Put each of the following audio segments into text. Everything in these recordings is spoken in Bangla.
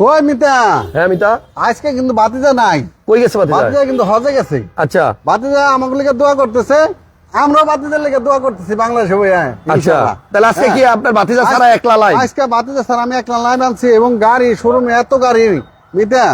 ওই মিতা। হ্যাঁ মিতা। আজকে কিন্তু বাতিজা নাই। কই গেছে বাতিজা? বাতিজা কিন্তু হজে গেছে। আচ্ছা। বাতিজা আমাকে লিগে দোয়া করতেছে। আমরা বাতিজার লিগে দোয়া করতেছি বাংলাদেশে বইয়া আচ্ছা। তাহলে আজকে কি আপনার বাতিজা ছাড়া একলা লাই আজকে বাতিজা ছাড়া আমি একলা লাইন আনছি এবং গাড়ি শোরুম এত গাড়ি মিতা।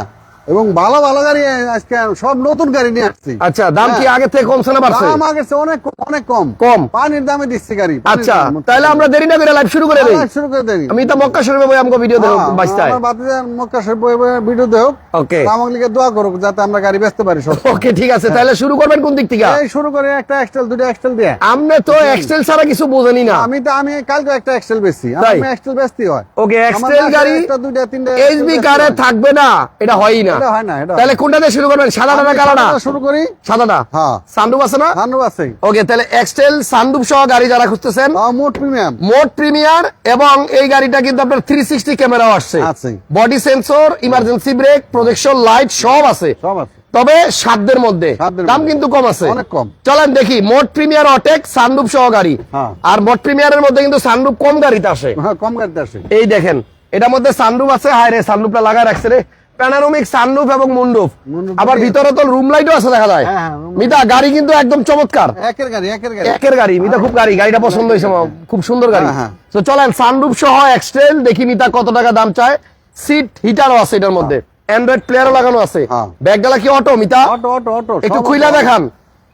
এবং ভালো ভালো গাড়ি আজকে সব নতুন গাড়ি নিয়ে আসছি। আচ্ছা দাম কি হ্যাঁ। আগে থেকে কমছে না বাড়ছে? দাম আগের চেয়ে অনেক অনেক কম। কম? পানির দামে দিচ্ছি গাড়ি আচ্ছা তাহলে আমরা দেরি না করে লাইভ শুরু করে দেই। হ্যাঁ, শুরু করে দেরি আমি তো মক্কা শরীফে বই আমাকে ভিডিও দেবো হ্যাঁ, বাঁচতে আমার বাতিজার মক্কা শরীফ বয়ে ভিডিও দেও ওকে আমাকে লিগে দোয়া করুক যাতে আমরা গাড়ি বেচতে পারি সব। ওকে ঠিক আছে তাহলে শুরু করবেন কোন দিক থেকে? এই শুরু করে একটা এক্সেল দুটো এক্সেল দিয়ে। আপনি তো এক্সেল ছাড়া কিছু বোঝেনি না। আমি তো আমি কালকে একটা এক্সেল বেচছি? আমি এক্সেল বেচতে হয়। ওকে আমার এক্সেল গাড়ি একটা দুইটা তিনটা এইচবি কারে থাকবে না এটা হয়ই না। হয় না, তাহলে কোনটা দিয়ে শুরু করবেন? সাদাটা না কালোটা? শুরু করি। সাদাটা? হ্যাঁ। সানরুফ আছে না? আছে। ওকে তাহলে এক্সটেল সানরুফ সহ গাড়ি যারা খুঁজতেছেন মোট প্রিমিয়াম মোট প্রিমিয়ার এবং এই গাড়িটা কিন্তু আপনার থ্রি সিক্সটি ক্যামেরাও আসছে। আছে। Body sensor emergency brake projection light সব আছে। সব আছে। তবে সাধ্যের মধ্যে। দাম কিন্তু কম আছে। অনেক কম। চলেন দেখি মোট প্রিমিয়ার অটেক সানরুফ সহ গাড়ি। হ্যাঁ। আর মোট প্রিমিয়ারের মধ্যে কিন্তু সানরুফ কম গাড়িতে আসে। হ্যাঁ কম গাড়িতে আসে। এই দেখেন এটার মধ্যে সানরুফ আছে হায় রে সানরুফটা লাগায় রাখছে রে। প্যানারোমিক সানরুফ এবং মুন্ডুফ আবার ভিতরে তো রুম লাইটও আছে দেখা যায়। হ্যাঁ, হ্যাঁ, মিতা গাড়ি কিন্তু একদম চমৎকার। একের গাড়ি একের গাড়ি। একের গাড়ি মিতা খুব গাড়ি গাড়িটা পছন্দ হয়েছে খুব সুন্দর গাড়ি। হ্যাঁ। তো চলেন সানরুফ সহ এক্সটেল দেখি মিতা কত টাকা দাম চায়। সিট হিটারও আছে এটার মধ্যে। অ্যান্ড্রয়েড প্লেয়ারও লাগানো আছে। হ্যাঁ। ব্যাগডালা কি অটো মিতা? অটো অটো অটো একটু খুইলা। দেখান।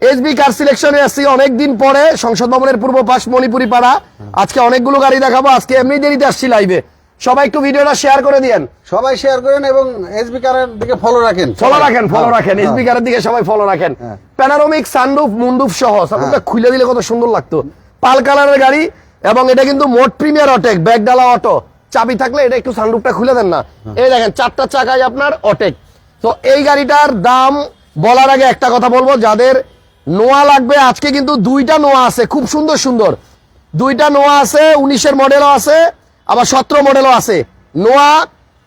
এসবি কার সিলেকশনে আসছি অনেকদিন পরে সংসদ ভবনের পূর্ব পাশ মণিপুরি পাড়া আজকে অনেকগুলো গাড়ি দেখাবো আজকে এমনি দেরিতে আসছি লাইভে সবাই একটু ভিডিওটা শেয়ার করে দিয়েন। সবাই শেয়ার করেন এবং এসবি কারের দিকে ফলো রাখেন। ফলো রাখেন ফলো হ্যাঁ, রাখেন। হ্যাঁ। এসবি কারের দিকে সবাই ফলো রাখেন। হ্যাঁ। প্যানারোমিক সানরুফ মুন্ডুফ সহ সানরুফটা খুলে দিলে কত সুন্দর লাগতো। পাল কালারের গাড়ি এবং এটা কিন্তু মোট প্রিমিয়ার অটেক ব্যাগডালা অটো। চাবি থাকলে এটা একটু সানরুফটা খুলে দেন না। এই দেখেন চারটা চাকায় আপনার অটেক। তো এই গাড়িটার দাম বলার আগে একটা কথা বলব যাদের নোয়া লাগবে আজকে কিন্তু দুইটা নোয়া আছে খুব সুন্দর সুন্দর। দুইটা নোয়া আছে উনিশের মডেলও আছে আবার সতেরো মডেলও আছে। নোয়া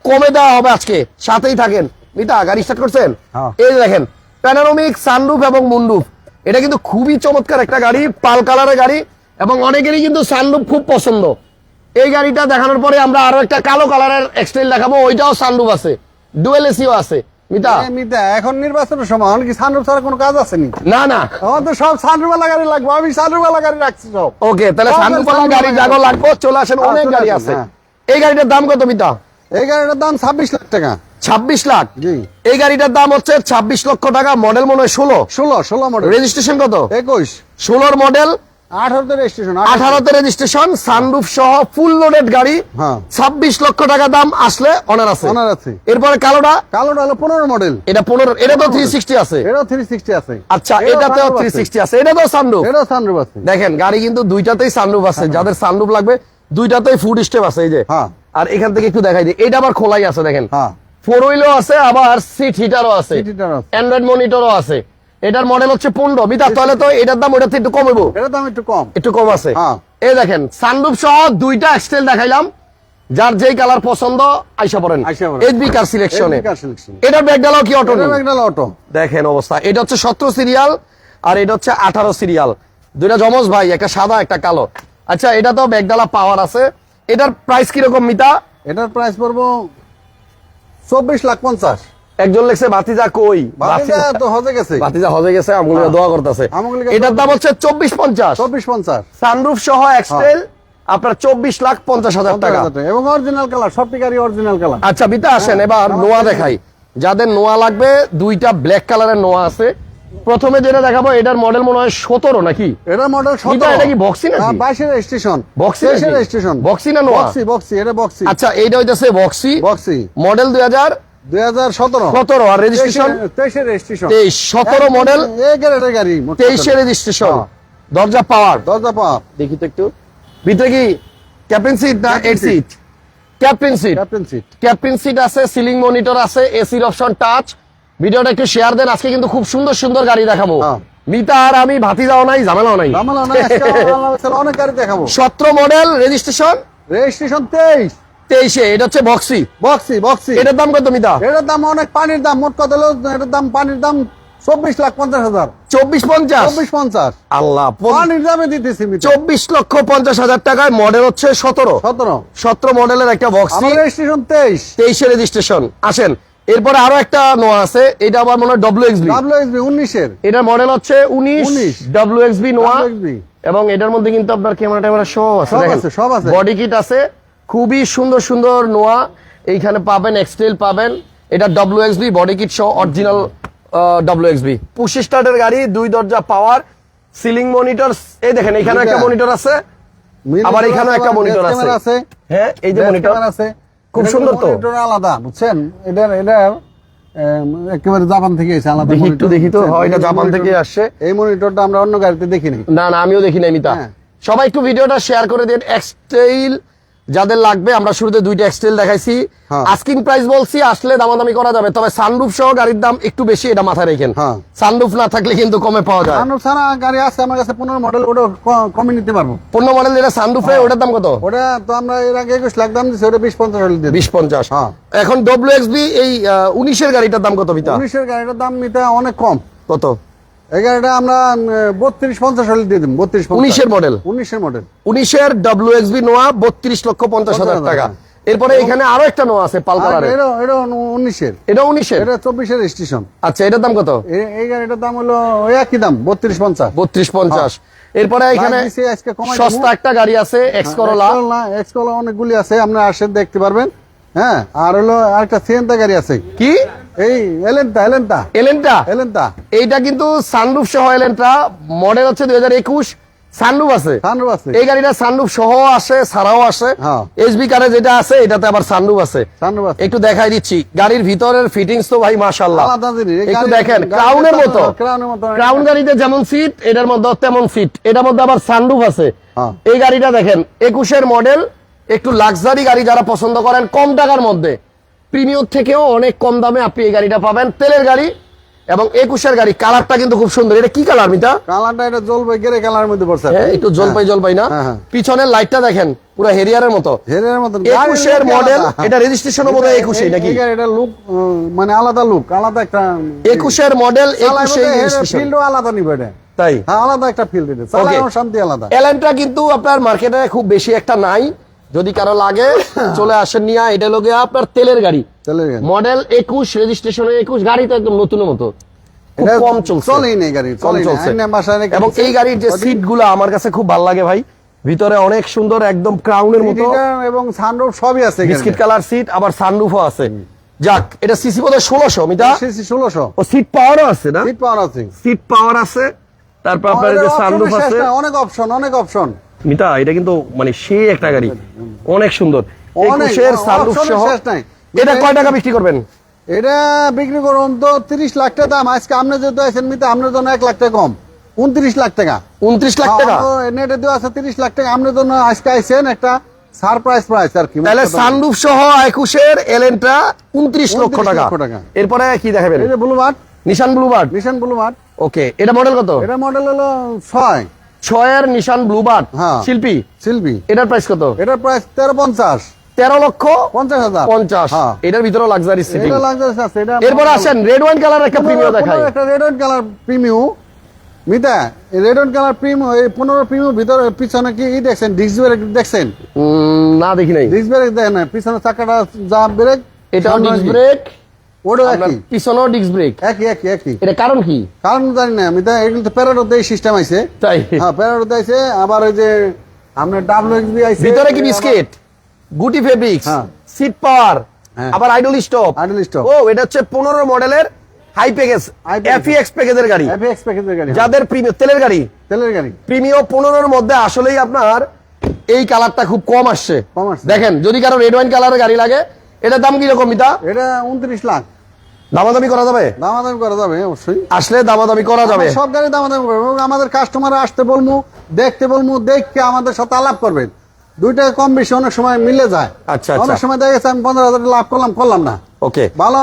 কমে দেওয়া হবে আজকে। সাথেই থাকেন। মিতা গাড়ি স্টার্ট করছেন? হ্যাঁ। এই দেখেন প্যানারোমিক সানরুফ এবং মুন্ডুফ এটা কিন্তু খুবই চমৎকার একটা গাড়ি পাল কালারের গাড়ি এবং অনেকেরই কিন্তু সানরুফ খুব পছন্দ। এই গাড়িটা দেখানোর পরে আমরা আরও একটা কালো কালারের এক্সটেল দেখাবো। ওইটাও সানরুফ আছে। ডুয়েল এসিও আছে। মিতা? এই মিতা এখন নির্বাচনের সময় এখন কি সানরুফ ছাড়া কোনো কাজ আছে নি? না না। আমার তো সব সানরুফওয়ালা গাড়ি লাগবে আমি সানরুফওয়ালা গাড়ি রাখছি সব। ওকে তাহলে সব গাড়ি লাগানো। জাগো চলে আসেন অনেক গাড়ি আছে। এই গাড়িটার দাম কত মিতা? এই গাড়িটার দাম ছাব্বিশ লাখ টাকা। ছাব্বিশ লাখ? এই গাড়িটার দাম হচ্ছে ছাব্বিশ লক্ষ টাকা মডেল মনে হয় ষোলো। ষোলো ষোলো মডেল রেজিস্ট্রেশন কত? একুশ। ষোলোর মডেল আঠারোতে রেজিস্ট্রেশন আঠারোতে। রেজিস্ট্রেশন সানরুফ সহ ফুল লোডেড গাড়ি হ্যাঁ। ছাব্বিশ লক্ষ টাকা দাম আসলে অনার আছে। অনার আছে। এরপরে কালোটা? কালোটা হলো পনেরো মডেল এটা পনেরো এটা তো থ্রি সিক্সটি আছে। এটাও থ্রি সিক্সটি আছে। আচ্ছা এটাতেও থ্রি সিক্সটি আছে। এটা তো সানরুফ এটাও সানরুফ আছে। দেখেন গাড়ি কিন্তু দুইটাতেই সানরুফ আছে। যাদের সানরুফ লাগবে দুইটাতেই ফুড স্টেপ আছে এই যে। হ্যাঁ। আর এখান থেকে একটু দেখাই দিই। এটা আবার খোলাই আছে দেখেন। হ্যাঁ। ফোর হুইলও আছে আবার সিট হিটারও আছে। অ্যান্ড্রয়েড মনিটরও আছে। এটার মডেল হচ্ছে পনেরো। মিটার তাহলে তো এটার দাম ওটাতে একটু কমবো এটার দাম একটু কম। একটু কম আছে। হ্যাঁ। এই দেখেন সানরুফ সহ দুইটা এক্সটেল দেখাইলাম। যার যেই কালার পছন্দ আইসা পড়েন। এইচবি কার সিলেকশনে selection। ব্যাগডালাও কি অটো এটা একটা অটো দেখেন অবস্থা। এটা হচ্ছে সতেরো সিরিয়াল আর এটা হচ্ছে আঠারো সিরিয়াল দুইটা জমজ ভাই একটা সাদা একটা কালো। আচ্ছা এটা তো ব্যাগডালা পাওয়ার আছে। এটার প্রাইস কীরকম মিতা? এটার প্রাইস পড়ব চব্বিশ লাখ পঞ্চাশ। একজন লেখছে বাতিজা কই? বাতিজা তো হজে গেছে। বাতিজা হজে গেছে আমগুলিকে দোয়া করতেছে। এটার দাম হচ্ছে চব্বিশ পঞ্চাশ। চব্বিশ পঞ্চাশ। সানরুফ সহ এক্সটেল আপনার চব্বিশ লাখ পঞ্চাশ হাজার টাকা। এবং অরিজিনাল কালার সবটি গাড়ি অরিজিনাল কালার আচ্ছা বিতা আসেন এবার নোয়া দেখাই। যাদের নোয়া লাগবে দুইটা ব্ল্যাক কালারের নোয়া আছে। প্রথমে যেটা দেখাবো এটার মডেল মনে হয় সতেরো নাকি? এটা মডেল এটা- এটা কি boxy নাকি? বাইশের Boxy তেইশের নাকি? রেজিস্ট্রেশন না নোয়া? বক্সি বক্সি এটা বক্সি আচ্ছা এইটা হইতেছে বক্সি বক্সি মডেল দুই হাজার দুই হাজার সতেরো। সতেরো আর রেজিস্ট্রেশন তেইশের রেজিস্ট্রেশন তেইশ সতেরো মডেল গাড়ি মোট তেইশে কথা। রেজিস্ট্রেশন। দরজা পাওয়ার? দরজা পাওয়া দেখি তো একটু। ভিতরে কি ক্যাপ্টেন সিট না eight seat captain seat captain seat captain seat আছে সিলিং মনিটর আছে এসির অপশন টাচ ভিডিওটা একটু শেয়ার দেন আজকে কিন্তু খুব সুন্দর সুন্দর গাড়ি দেখাবো। হ্যাঁ। মিতা আর আমি ভাতি যাও নাই। ঝামেলাও নাই ঝামেলা নাই, অনেক গাড়ি দেখাবো। সতেরো মডেল রেজিস্ট্রেশন রেজিস্ট্রেশন তেইশ। তেইশে এটা হচ্ছে বক্সি। বক্সি বক্সি। এটার দাম কত মিতা? এটার দাম অনেক পানির দাম মোট কত হলো এটার দাম পানির দাম চব্বিশ লাখ পঞ্চাশ হাজার। চব্বিশ পঞ্চাশ? চব্বিশ পঞ্চাশ। আল্লাহ পানির দামে দিতেছি চব্বিশ লক্ষ পঞ্চাশ হাজার টাকায় মডেল হচ্ছে সতেরো। সতেরো। সতেরো মডেলের একটা বক্স। রেজিস্ট্রেশন তেইশ। তেইশে রেজিস্ট্রেশন আসেন এরপরে আরও একটা নোয়া আছে এটা আবার মনে হয় W XB W S B উনিশের। এটার মডেল হচ্ছে উনিশ 19 ডাব্লিউ এক্সবি নোয়া এবং এটার মধ্যে কিন্তু আপনার ক্যামেরা ট্যামেরা সব। আছে, সব আছে। বডি কিট আছে খুবই সুন্দর সুন্দর নোয়া। এইখানে পাবেন এক্সটেল পাবেন। এটা ডাব্লিউ এক্সবি বডি কিট সহ অরিজিনাল ডাব্লিউ এক্সবি পুশ স্টার্টের গাড়ি দুই দরজা পাওয়ার সিলিং মনিটর এই দেখেন এখানে একটা মনিটর আছে। আবার এখানেও আছে, একটা dash আছে। হ্যাঁ এই যে মনিটর আছে। খুব সুন্দর তো। monitor আলাদা বুঝছেন? এটার এটার একেবারে জাপান থেকে এসে আলাদা একটু দেখি তো, হয় এটা জাপান থেকে আসছে। এই মনিটরটা আমরা অন্য গাড়িতে দেখিনি। না না আমিও দেখি নাই মিতা হ্যাঁ। সবাই একটু ভিডিওটা শেয়ার করে দিন। এক্সটেইল যাদের লাগবে আমরা শুরুতে দুইটা এক্সটেল দেখাইছি। হ্যাঁ। আস্কিং প্রাইস বলছি আসলে দামাদামি করা যাবে তবে সানরুফ সহ গাড়ির দাম একটু বেশি এটা মাথায় রেখেন। হ্যাঁ। সানরুফ না থাকলে কিন্তু কমে পাওয়া যায়। আনুর ছাড়া গাড়ি আছে আমার কাছে পনেরো মডেল ওটা কমে নিতে পারব। পূর্ণ মডেল যেটা সানরুফে ওটার দাম কত? ওটা তো আমরা এর আগে একুশ লাখ দাম দিচ্ছি ওটা বিশ পঞ্চাশ হলে দিয়ে বিশ পঞ্চাশ। হ্যাঁ। এখন ডব্লিউ এক্সবি এই উনিশের গাড়িটার দাম কত পিতা? উনিশের গাড়িটার দাম নিতে অনেক কম। কত? এই গাড়িটা আমরা বত্রিশ পঞ্চাশ হলে দিয়ে দিন বত্রিশ উনিশের মডেল উনিশের মডেল উনিশের ডাব্লিউ এক্সবি নোয়া বত্রিশ লক্ষ পঞ্চাশ হাজার টাকা। এরপরে এখানে আরও একটা নোয়া আছে পাল কালারের। এটা এটা উনিশের। এটা উনিশের? এটা চব্বিশের স্টেশন আচ্ছা এটার দাম কত? এই গাড়িটার দাম হলো ওই একই দাম বত্রিশ পঞ্চাশ। বত্রিশ পঞ্চাশ। এরপরে এখানে সস্তা একটা গাড়ি আছে এক্স করলা এক্স করলা অনেকগুলি আছে আপনি আসেন দেখতে পারবেন। হ্যাঁ। আর হলো আরেকটা সিএনটা গাড়ি আছে। কি? এই এলেনটা এলেনটা এলেনটা এলেনটা এইটা কিন্তু সানরুফ সহ এলেনটা মডেল হচ্ছে দুই হাজার একুশ। সানরুফ আছে। সানরুফ আছে। এই গাড়িটা সানরুফ সহ আসে ছাড়াও আসে। হ্যাঁ। এসবি কারে যেটা আছে এটাতে আবার সানরুফ আছে। সানরুফ আছে। একটু দেখাই দিচ্ছি। গাড়ির ভিতরের ফিটিংস তো ভাই জিনিস। একটু দেখেন ক্রাউনের মতো। ক্রাউনের মতো। ক্রাউন গাড়িতে যেমন সিট এটার মধ্যে তেমন সিট এটার মধ্যে আবার সানরুফ আছে। হ্যাঁ। এই গাড়িটা দেখেন একুশের মডেল একটু লাক্সারি গাড়ি যারা পছন্দ করেন কম টাকার মধ্যে। প্রিমিয়র থেকেও অনেক কম দামে আপনি এই গাড়িটা পাবেন। তেলের গাড়ি এবং একুশের গাড়ি। কালারটা কিন্তু খুব সুন্দর। এটা কি কালার মিতা? কালারটা এটা জলপাই গেরে কালারের মধ্যে পড়ছে হ্যাঁ একটু জলপাই জলপাই না? হ্যাঁ, হ্যাঁ। পিছনের লাইটটা দেখেন পুরো হেরিয়ারের মতো। হেরের মতন একুশের মডেল এটা রেজিস্ট্রেশন বোধ হয় একুশে নাকি? এটা লুক মানে আলাদা লুক আলাদা একটা একুশের মডেল একুশে ফিল্ডও আলাদা নিবে এটা। তাই? হ্যাঁ আলাদা একটা ফিল্ড এটা শান্তি আলাদা। এলএনটা কিন্তু আপনার মার্কেটে খুব বেশি একটা নাই। যদি কারও লাগে চলে আসেন নিয়ে এটা লোকে আপনার তেলের গাড়ি। মডেল একুশ রেজিস্ট্রেশন একুশ গাড়ি তো একদম নতুনের মতো। কম চলছে। কম চলছে। এবং এই গাড়ির যে সিটগুলো আমার কাছে খুব ভালো লাগে ভাই ভিতরে অনেক সুন্দর একদম ক্রাউনের মতো। এবং সানরুফ সবই আছে বিস্কিট কালার সিট আবার সানরুফও আছে। যাক এটা সিসি বোধ হয় ষোলোশো মিতা? ষোলোশো। ও সিট পাওয়ারও আছে না? সিট পাওয়ার আছে। সিট পাওয়ার আছে। তারপর আপনার যে সানরুফ আছে। অনেক অপশন অনেক অপশন মিতা এটা কিন্তু মানে সেই একটা গাড়ি। অনেক সুন্দর। একুশের অ- সহ এটা কয় টাকা বিক্রি করবেন? এটা বিক্রি করুন তো তিরিশ লাখ টাকা দাম। আজকে আপনি যেহেতু আছেন মিতে আপনার জন্য এক লাখ টাকা কম। উনত্রিশ লাখ টাকা। উনত্রিশ লাখ টাকা? নেটে দেওয়া আছে তিরিশ লাখ টাকা। আপনার জন্য আজকে একটা সারপ্রাইজ প্রাইস আর কি। তাহলে সানরুফ সহ একুশের এলেনটা উনত্রিশ লক্ষ টাকা। এরপরে কি দেখাবেন? এই যে blue mart Nissan Bluebird. Nissan blue mart okay এটা মডেল কত? এটা মডেল হলো ছয়। ছয়ের নিশান ব্লুবার্ড হ্যাঁ। শিল্পী। শিল্পী। এটার প্রাইস কত? এটার প্রাইস তেরো পঞ্চাশ। তেরো লক্ষ পঞ্চাশ হাজার। পঞ্চাশ। হ্যাঁ। এটার ভিতরে লাক্সারি সিটিং এরপরে আসেন রেড ওয়াইন কালার একটা পনেরো- দেখাই। একটা রেড অ্যান্ড কালার প্রিমিউ মিতা রেড অ্যান্ড কালার প্রিমিউ এই পনেরো প্রিমিউ ভিতরে পিছনে কি ই দেখছেন? ডিস্ক ব্রেক দেখছেন? না দেখি নাই। ডিস্ক ব্রেক দেখেন না পিছনে চাকাটা যা ব্রেক এটা ডিস্ক ব্রেক ওটাও একই পিছনেও ডিস্ক ব্রেক একই একই একই। এটা কারণ কি? কারণ জানি না মিতা এগুলো তো প্যারাডোতে এই সিস্টেম আইছে। তাই? হ্যাঁ আবার ওই যে আপনার ডাব্লিউ এক্সবি আইছে ভিতরে কি বিস্কিট? গুটি ফেব্রিক্স হ্যাঁ। সিট পাওয়ার হ্যাঁ। আবার আইডল স্টপ। ও এটা হচ্ছে পনেরো মডেলের হাই প্যাকেজ। প্যাকেজের গাড়ি। এফএক্স প্যাকেজের গাড়ি যাদের প্রিমিয়াম তেলের গাড়ি। তেলের গাড়ি। প্রিমিয়াম মধ্যে আসলেই আপনার এই কালারটা খুব কম আসছে। দেখেন যদি কারও রেড ওয়াইন কালারের গাড়ি লাগে এটার দাম কীরকম মিতা? এটা উনত্রিশ লাখ। দামাদামি করা যাবে? দামাদামি করা যাবে অবশ্যই। আসলে দামাদামি করা যাবে। সব গাড়ি দামাদামি করবে এবং আমাদের কাস্টমার আসতে বলব দেখতে বলব দেখতে আমাদের সাথে আলাপ করবেন। দুইটা কম বেশি অনেক সময় মিলে যায়। আচ্ছা, আচ্ছা। অনেক সময় দেখা গেছে আমি পনেরো হাজার লাভ করলাম করলাম না। ওকে। ভালো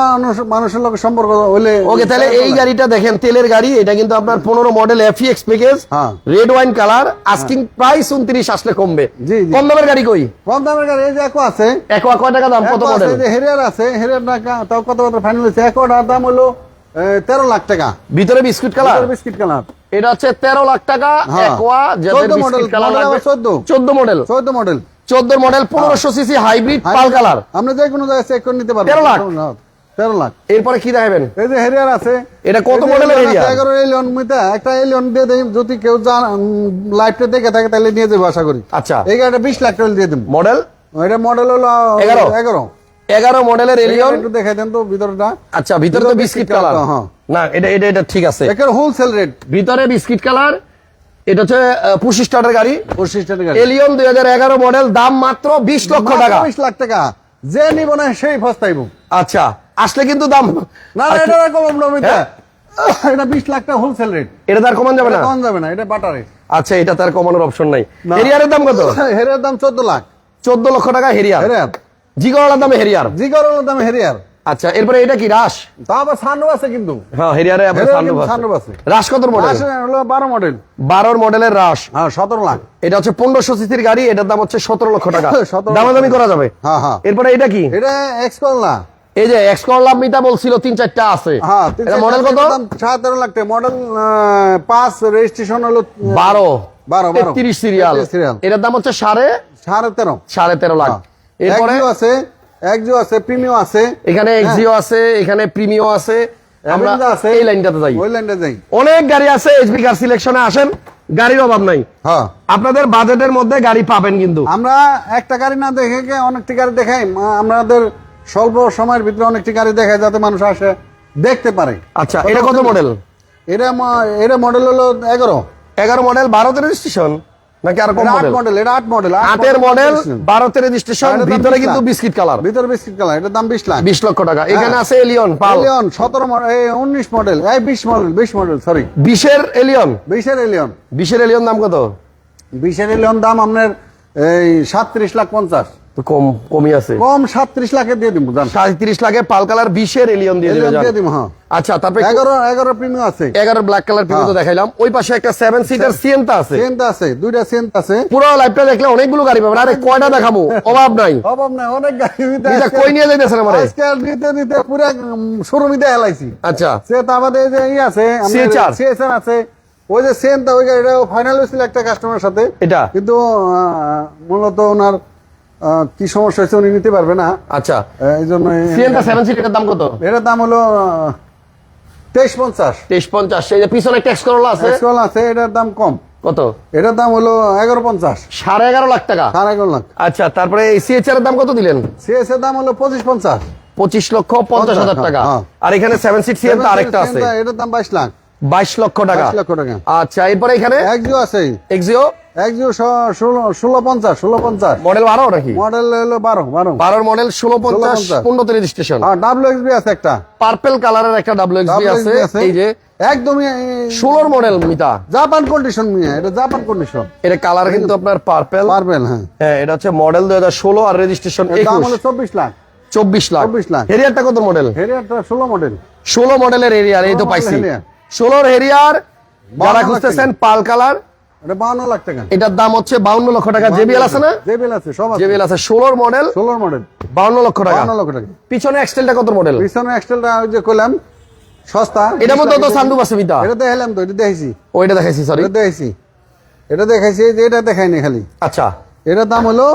মানুষের লোকের সম্পর্ক হলে ওকে তাহলে এই গাড়িটা দেখেন তেলের গাড়ি এটা কিন্তু আপনার পনেরো মডেল প্যাকেজ হ্যাঁ। Red wine colour asking price উনত্রিশ আসলে কমবে। কম দামের গাড়ি কই? কম দামের গাড়ি এই যে একো আছে। একোয়া কয় টাকা দাম? কত আছে, মডেল যে হেরিয়ার আছে হেরিয়ার টাকা তাও কত কত ফাইনাল একোটার দাম হলো তেরো লাখ টাকা। ভিতরে বিস্কুট কালার বিস্কিট কালার এটা হচ্ছে তেরো লাখ টাকা হ্যাঁ। একোয়া যাদের 14 বিস্কিট model, কালার model লাগবে আবার 14 চোদ্দ? মডেল চৌদ্দ মডেল চোদ্দ মডেল পনেরোশো সিসি হাইব্রিড পাল কালার আপনি যে কোনো জায়গায় চেক করে নিতে পারবেন 13 লাখ? তেরো লাখ। এরপরে কি দেখাবেন? এই যে হেরিয়ার আছে। এটা কত মডেলের হেরিয়ার? এগারো এলিয়ন মিটা একটা এলিয়ন দিয়ে দেই যদি কেউ জান লাইভটা দেখে থাকে তাহলে নিয়ে যাব আশা করি। আচ্ছা। এই গাড়িটা বিশ লাখ টাকা দিয়ে দেবো। মডেল এটা মডেল হলো এগারো? এগারো। এগারো মডেলের এলিয়ন একটু দেখাই দেন তো ভিতরটা। আচ্ছা ভিতরে তো বিস্কিট কালার হ্যাঁ। না এটা এটা এটা ঠিক আছে। একের হোলসেল রেট ভিতরে বিস্কিট কালার এটা হচ্ছে স্টার্টের গাড়ি। পঁচিশ এলিয়ন দুই হাজার এগারো মডেল দাম মাত্র বিশ লক্ষ টাকা। বিশ লাখ টাকা। যে নিব না সেই ফস্তাইব। আচ্ছা আসলে কিন্তু দাম না এটা কম নমিতা এটা বিশ লাখ টাকা হোলসেল রেট এটা তার কমান যাবে না? কম যাবে না এটা বাটার। রেট আচ্ছা এটা তার কমানোর অপশন নাই। না। হেরিয়ারের দাম কত? হেরিয়ার দাম চোদ্দ লাখ। চোদ্দ লক্ষ টাকা হেরিয়ার। হেরিয়ার। জিগোলার দামে হেরিয়ার। দাম হেরিয়ার। আচ্ছা এরপরে এটা কি রাস তা আবার সানরু আছে কিন্তু। হ্যাঁ হেরিয়ারে হেরিয়ার আছে। রাস কত মডেল আসে হলো বারো মডেল বারোর মডেলের রাস হ্যাঁ সতেরো লাখ। এটা হচ্ছে পনেরোশো সিসির গাড়ি এটার দাম হচ্ছে সতেরো লক্ষ টাকা। দামাদামি করা যাবে। হ্যাঁ হ্যাঁ। এরপরে এটা কি? এটা এক্সপল না এই যে এক্স করলাম মিতা বলছিল তিন চারটা আছে। হ্যাঁ এটা মডেল কত? সতেরো লাখ টাকা। মডেল পাঁচ রেজিস্ট্রেশন হলো বারো। বারো, বারো। তেত্রিশ সিরিয়াল এটার দাম হচ্ছে সাড়ে? সাড়ে তেরো। সাড়ে তেরো লাখ। এরপরে আছে। একজিও আছে প্রিমিও আছে। এখানে এক্সিও আছে এখানে প্রিমিও আছে। আমরা আছে। এই লাইনটাতে যাই। ওই লাইনটা যাই। অনেক গাড়ি আছে এইচবি কার সিলেকশনে আসেন গাড়ির অভাব নাই। হ্যাঁ। আপনাদের বাজেটের মধ্যে গাড়ি পাবেন কিন্তু। আমরা একটা গাড়ি না দেখে কে অনেকটি গাড়ি দেখাই আমাদের স্বল্প সময়ের ভিতরে অনেকটি গাড়ি দেখাই যাতে মানুষ আসে দেখতে পারে। আচ্ছা এটা কত মডেল এটা এটা মডেল হলো এগারো। এগারো মডেল বারোতে রেজিস্ট্রেশন নাকি আর কম আট মডেল এটা আট মডেল আটের মডেল বারোতে রেজিস্ট্রেশন ভিতরে কিন্তু বিস্কিট কালার ভিতরে বিস্কিট কালার এটার দাম বিশ লাখ। বিশ লক্ষ টাকা। এখানে হ্যাঁ। আছে এলিয়ন এলিয়ন সতেরো উনিশ মডেল এই বিশ মডেল বিশ মডেল সরি বিশের এলিয়ন বিশের এলিয়ন বিশের এলিয়ন দাম কত? বিশের এলিয়ন দাম আপনার এই সাতত্রিশ লাখ পঞ্চাশ। কম কমই আছে। কম সাতত্রিশ লাখে দিয়ে দিব জান। সাঁত্রিশ লাখে পাল কালার বিশের এলিয়ন দিয়ে দিবে এলিয়ন দিয়ে দিব হ্যাঁ। আচ্ছা তারপরে এগারো এগারো প্রিমিয়াম আছে। এগারো ব্ল্যাক কালার প্রিমিয়াম তো হ্যাঁ। দেখাইলাম। ওই পাশে একটা সেভেন সিটার সিএনটা আছে। সেন্ট আছে দুইটা সেন্ট আছে। পুরো দেখলে অনেকগুলো গাড়ি পাবেন। আরে কয়টা দেখাবো? অভাব নাই। অভাব নাই অনেক গাড়ি এটা কই নিয়ে যাইতেছেন আমারে? আজকে আর নিতে নিতে পুরো শোরুমিতে হেলাইছি আচ্ছা। সে তো আমাদের যে ই আছে CHR সিএসআর আছে। ওই যে সেন্টটা ওই গাড়িটা ফাইনাল হয়েছিল একটা কাস্টমারের সাথে। এটা? কিন্তু মূলত ওনার কি সমস্যা হয়েছে উনি নিতে পারবে না। আচ্ছা। এই জন্য সিএনটা সেভেন সিটার দাম কত? এটার দাম হলো তেইশ পঞ্চাশ। তেইশ পঞ্চাশ। এই যে পিছনে ট্যাক্স করলা আছে। ট্যাক্স এক্সকল আছে এটার দাম কম। কত? এটার দাম হলো এগারো পঞ্চাশ। সাড়ে এগারো লাখ টাকা? সাড়ে এগারো লাখ। আচ্ছা তারপরে এই সিএচআর এর দাম কত দিলেন? সিএস এর দাম হলো পঁচিশ পঞ্চাশ। পঁচিশ লক্ষ পঞ্চাশ হাজার হ্যাঁ, টাকা। হ্যাঁ। আর এখানে সেভেন সিট সিএন আরেকটা আছে। এটার দাম বাইশ লাখ। বাইশ লক্ষ টাকা। লক্ষ টাকা। আচ্ছা এরপরে এখানে? একজিও আছে। এক্সিও একজিও ষোলো ষোলো পঞ্চাশ ষোলো মডেল বারো নাকি? মডেল হলো বারো বারো। বারোর মডেল ষোলো পঞ্চাশ 16 পনেরোতে রেজিস্ট্রেশন ডাব্লিউ এক্সবি আছে একটা। পার্পেল কালারের একটা ডাব্লিউ এক্সবি আছে WXB আছে। এই যে একদমই ষোলোর মডেল মিতা। জাপান কন্ডিশন এটা জাপান কন্ডিশন এটা কালার কিন্তু আপনার পার্পেল হ্যাঁ। হ্যাঁ এটা হচ্ছে মডেল দুই হাজার ষোলো আর রেজিস্ট্রেশন চব্বিশ লাখ। চব্বিশ লাখ। 24 লাখ। হেরিয়ারটা কত মডেল হেরিয়ারটা ষোলো মডেল ষোলো মডেলের এরিয়ার এই তো 16 পাইছি। ষোলোর হেরিয়ার যারা খুঁজতেছেন পাল কালার এটা বাউন্ন লাখ টাকা। এটার দাম হচ্ছে বাউন্ন লক্ষ টাকা। জেবিএল আছে না? জেবিএল আছে সব আছে। জেবিএল আছে ষোলোর মডেল ষোলোর মডেল বাউন্ন লক্ষ টাকা। লক্ষ টাকা। পিছনে এক্সটেলটা কত মডেল পিছনে এক্সটেলটা ওই যে সস্তা। এটার মধ্যে তো 20 সানরুফ আছে মিতা এটা তো এটা দেখাইছি। ওইটা দেখাইছি সরি এটা দেখাইছি। এটা দেখাইছি যে এটা দেখাইনি খালি। আচ্ছা। এটার দাম হলো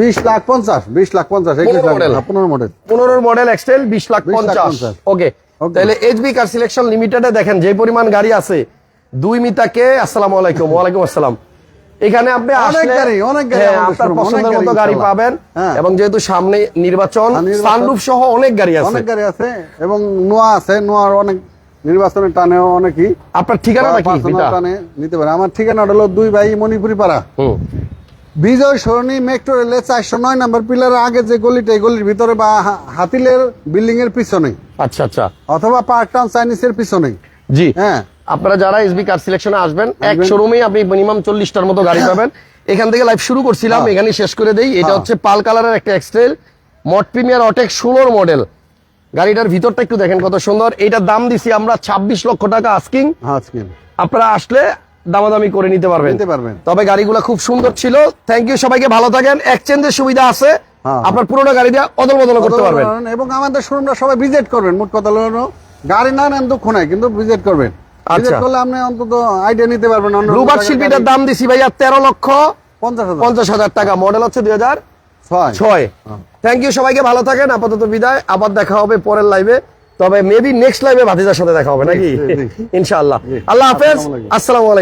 বিশ লাখ পঞ্চাশ বিশ লাখ পঞ্চাশ একুশ লাখ model। হ্যাঁ, পনেরো মডেল পনেরোর মডেল এক্সটেল বিশ লাখ 20 লাখ পঞ্চাশ। 50 ওকে তাহলে এইচবি কার সিলেকশন লিমিটেডে দেখেন যে পরিমাণ গাড়ি আছে দুই মিতাকে আসসালামু আলাইকুম ওয়ালাইকুম আসসালাম। এখানে আপনি হ্যাঁ, আপনার পছন্দের মতো গাড়ি পাবেন। হ্যাঁ। এবং যেহেতু সামনে নির্বাচন সানরুফ সহ অনেক গাড়ি আছে। অনেক গাড়ি আছে এবং নোয়া আছে নোয়ার অনেক নির্বাচনের টানেও অনেকই। আপনার ঠিকানাটা কি টানে নিতে পারে। আমার ঠিকানা হলো দুই ভাই মণিপুরি পাড়া বিজয় সরণি মেট্রো রেলে চারশো নয় নম্বর পিলারের আগে যে গলিটা এই গলির ভিতরে বা হাতিলের বিল্ডিং এর পিছনে আচ্ছা আচ্ছা। অথবা পার্ক টাউন চাইনিজের পিছনে জি। হ্যাঁ। আপনারা যারা এসবি কার সিলেকশনে আসবেন এক। শোরুমে আপনি মিনিমাম চল্লিশটার মতো গাড়ি পাবেন। এখান থেকে লাইভ শুরু করছিলাম। এখানে শেষ করে দেই। এটা। হচ্ছে পাল কালারের একটা এক্সটেল মড প্রিমিয়ার অটেক ষোলোর মডেল গাড়িটার ভিতরটা একটু দেখেন কত সুন্দর। এইটার দাম দিছি আমরা ছাব্বিশ লক্ষ টাকা আস্কিং আপনারা আসলে দামাদামি করে নিতে পারবেন। তবে গাড়িগুলো খুব সুন্দর ছিল। থ্যাংক ইউ সবাইকে ভালো থাকেন। এক্সচেঞ্জের সুবিধা আছে। হ্যাঁ। আপনার পুরোনো গাড়ি দিয়ে অদল বদল করতে পারবেন। এবং আমাদের শোরুমটা সবাই ভিজিট করবেন। মোট কথা হলো গাড়ি না নেন দুঃখ নাই কিন্তু ভিজিট করবেন। আচ্ছা। করলে আপনি অন্তত আইডিয়া নিতে পারবেন ব্লুবার্ড শিল্পীটার দাম দিছি ভাইয়া তেরো লক্ষ পঞ্চাশ হাজার। টাকা। মডেল হচ্ছে দুই হাজার ছয়। থ্যাংক ইউ সবাইকে ভালো থাকেন। আপাতত বিদায়। আবার দেখা হবে পরের লাইভে তবে মেবি নেক্সট লাইভে ভাতিজার সাথে দেখা হবে নাকি। ইনশাআল্লাহ। আল্লাহ হাফেজ। আসসালাম আসসালামু আলাইকুম।